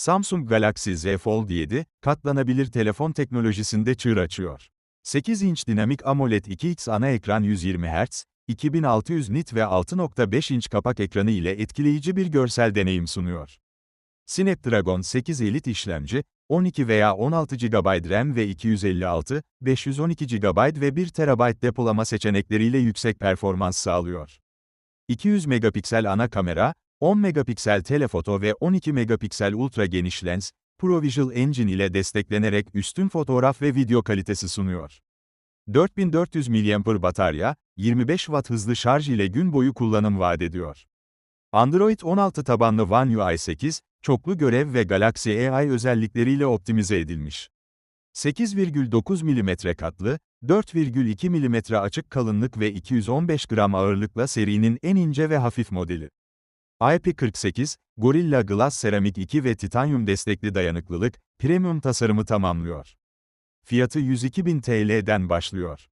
Samsung Galaxy Z Fold 7, katlanabilir telefon teknolojisinde çığır açıyor. 8 inç dinamik AMOLED 2X ana ekran 120 Hz, 2600 nit ve 6.5 inç kapak ekranı ile etkileyici bir görsel deneyim sunuyor. Snapdragon 8 Elite işlemci, 12 veya 16 GB RAM ve 256, 512 GB ve 1 TB depolama seçenekleriyle yüksek performans sağlıyor. 200 megapiksel ana kamera, 10 megapiksel telefoto ve 12 megapiksel ultra geniş lens, ProVisual Engine ile desteklenerek üstün fotoğraf ve video kalitesi sunuyor. 4400 mAh batarya, 25 Watt hızlı şarj ile gün boyu kullanım vaat ediyor. Android 16 tabanlı One UI 8, çoklu görev ve Galaxy AI özellikleriyle optimize edilmiş. 8,9 mm katlı, 4,2 mm açık kalınlık ve 215 gram ağırlıkla serinin en ince ve hafif modeli. IP48, Gorilla Glass Ceramic 2 ve titanyum destekli dayanıklılık, premium tasarımı tamamlıyor. Fiyatı 102.000 TL'den başlıyor.